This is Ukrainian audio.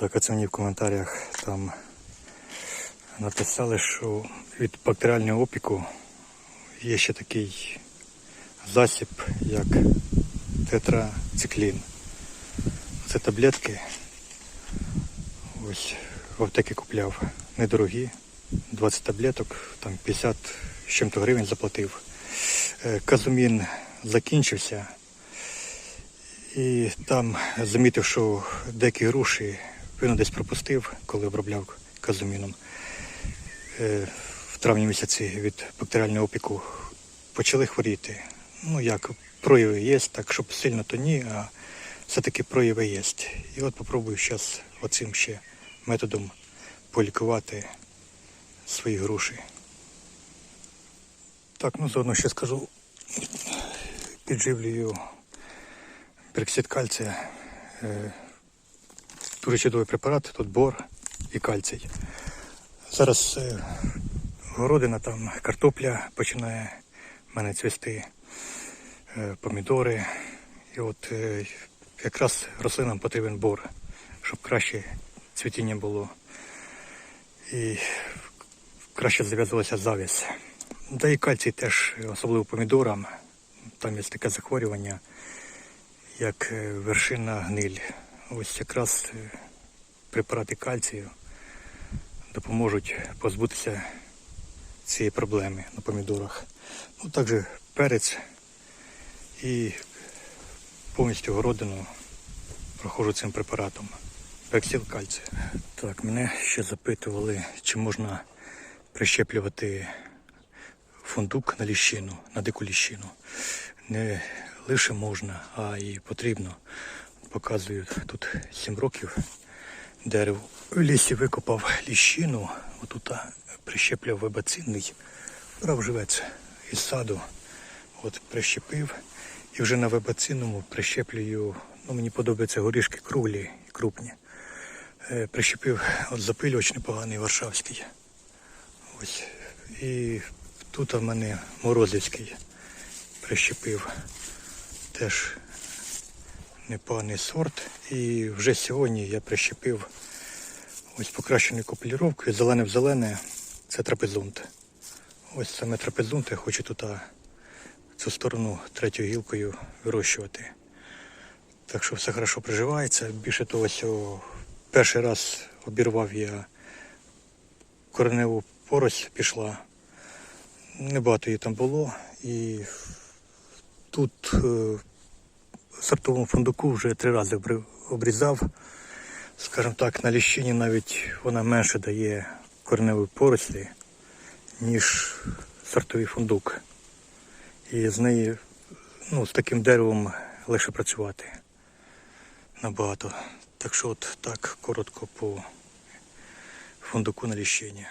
Так, оце мені в коментарях там написали, що від бактеріального опіку є ще такий засіб, як тетрациклін. Це таблетки. Ось в аптеки купляв. Недорогі. 20 таблеток, там 50 з чим-то гривень заплатив. Е, Казумін закінчився. І там замітив, що деякі груші він десь пропустив, коли обробляв казуміном. Е, В травні місяці від бактеріального опіку почали хворіти. Ну як, прояви є, так щоб сильно то ні, а все-таки прояви є. І от попробую зараз оцим ще методом полікувати свої груші. Так, ну заодно ще скажу, підживлюю пероксид кальція. Дуже чудовий препарат, тут бор і кальцій. Зараз е, городина, там картопля починає в мене цвісти, е, помідори. І от е, якраз рослинам потрібен бор, щоб краще цвітіння було і краще зав'язувалася завіс. Да і кальцій теж, особливо помідорам, там є таке захворювання як вершина гниль. Ось якраз е, препарати кальцію допоможуть позбутися цієї проблеми на помідорах. Ну, також перець і повністю городину проходжу цим препаратом. Пексіл кальцію. Так, мене ще запитували, чи можна прищеплювати фундук на ліщину, на дику ліщину. Не лише можна, а і потрібно. Показую тут 7 років дерево. В лісі викопав ліщину, отут прищепляв вебацинний, брав живець із саду, от прищепив. І вже на вебацинному прищеплюю, ну мені подобаються горішки круглі і крупні. Е, Прищепив от запилювач непоганий варшавський. Ось. І тут в мене морозівський прищепив теж непоганий сорт. І вже сьогодні я прищепив ось покращеною копіліровкою, зелене в зелене, це трапезунт. Ось саме трапезунт я хочу тут цю сторону третьою гілкою вирощувати. Так що все хорошо приживається. Більше того, перший раз обірвав я кореневу порость пішла. Небагато її там було. І тут е, сортовому фундуку вже три рази обрізав. Скажімо так, на ліщині навіть вона менше дає кореневої порослі, ніж сортовий фундук. І з неї, ну, з таким деревом легше працювати набагато. Так що от так коротко по фундуку на ліщині.